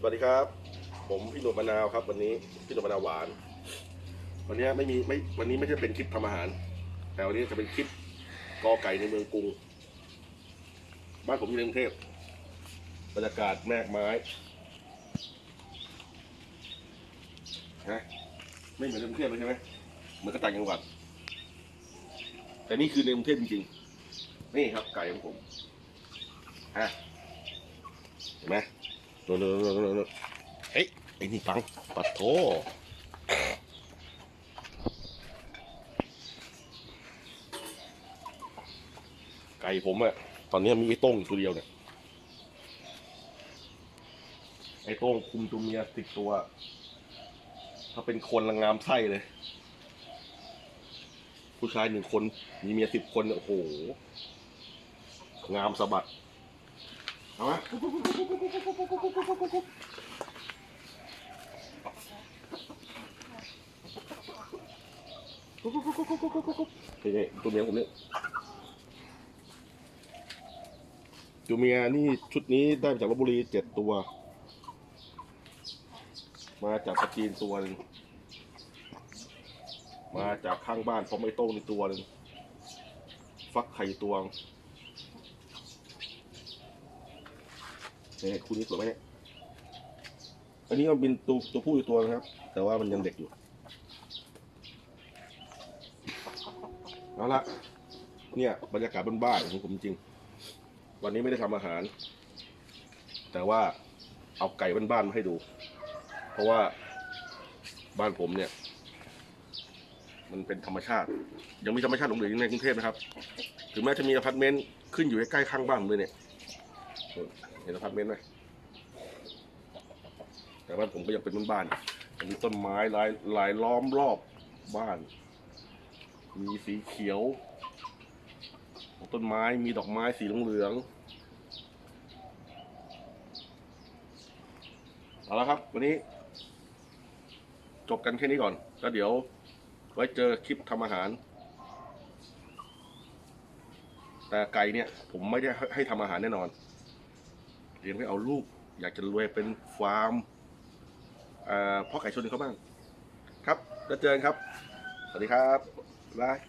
สวัสดีครับ ผมพี่หนุ่มมะนาวครับ วันนี้พี่หนุ่มมะนาวหวาน วันนี้ไม่มีไม่วันนี้ไม่ใช่เป็นคลิปทำอาหาร แต่วันนี้จะเป็นคลิปกอไก่ในเมืองกรุง บ้านผมอยู่ในกรุงเทพบรรยากาศแมกไม้นะไม่เหมือนในกรุงเทพเลยใช่ไหมเหมือนกระต่างจังหวัด แต่นี่คือในกรุงเทพจริงๆนี่ครับไก่ของผมฮะเห็นไหม น่นโน่นเฮ้ยไอ้นี่ปังปัดโถไก่ผมอะตอนนี้มีไอ้โต้งตัวเดียวเนี่ยไอ้โต้งคุมตัวเมียติดตัว ถ้าเป็นคนละงามไส้เลย ผู้ชายหนึ่งคนมีเมียสิบคนเนี่ยโอ้โห งามสะบัดเอาไหม นี่นี่ตัวเมียผมเนี่ยตัวเมียนี่ชุดนี้ได้มาจากลบบุรีเจ็ดตัว มาจากปราจีนตัวหนึงมาจากข้างบ้านพอไม่โต้ในตัวหนึงฟักไข่ตัวงนี่คู่นี้สวยไหมเนี่ยอันนี้มันเป็นตัวตัวผู้อยู่ตัวนะครับ แต่ว่ามันยังเด็กอยู่ เอาละเนี่ยบรรยากาศบ้านๆของผมจริง วันนี้ไม่ได้ทำอาหาร แต่ว่าเอาไก่บ้านๆมาให้ดู เพราะว่าบ้านผมเนี่ย มันเป็นธรรมชาติ ยังมีธรรมชาติหลงเหลืออยู่ในกรุงเทพนะครับ ถึงแม้จะมีอพาร์ตเมนต์ขึ้นอยู่ใกล้ๆข้างบ้านผมเลยเนี่ยเห็นอพาร์ตเมนต์ไหมแต่บ้านผมก็ยังเป็นบ้านๆมีต้นไม้ลายลายล้อมรอบบ้าน มีสีเขียวของต้นไม้มีดอกไม้สีเหลืองๆเอาละครับ วันนี้ จบกันแค่นี้ก่อน แล้วเดี๋ยว ไว้เจอคลิปทำอาหาร แต่ไก่เนี่ย ผมไม่ได้ให้ทำอาหารแน่นอนเลี้ยงไว้เอาลูก อยากจะรวยเป็นฟาร์มเอ่อเพ่อไก่ชนเขาบ้าง ครับ แล้วเจอกันครับ สวัสดีครับ 来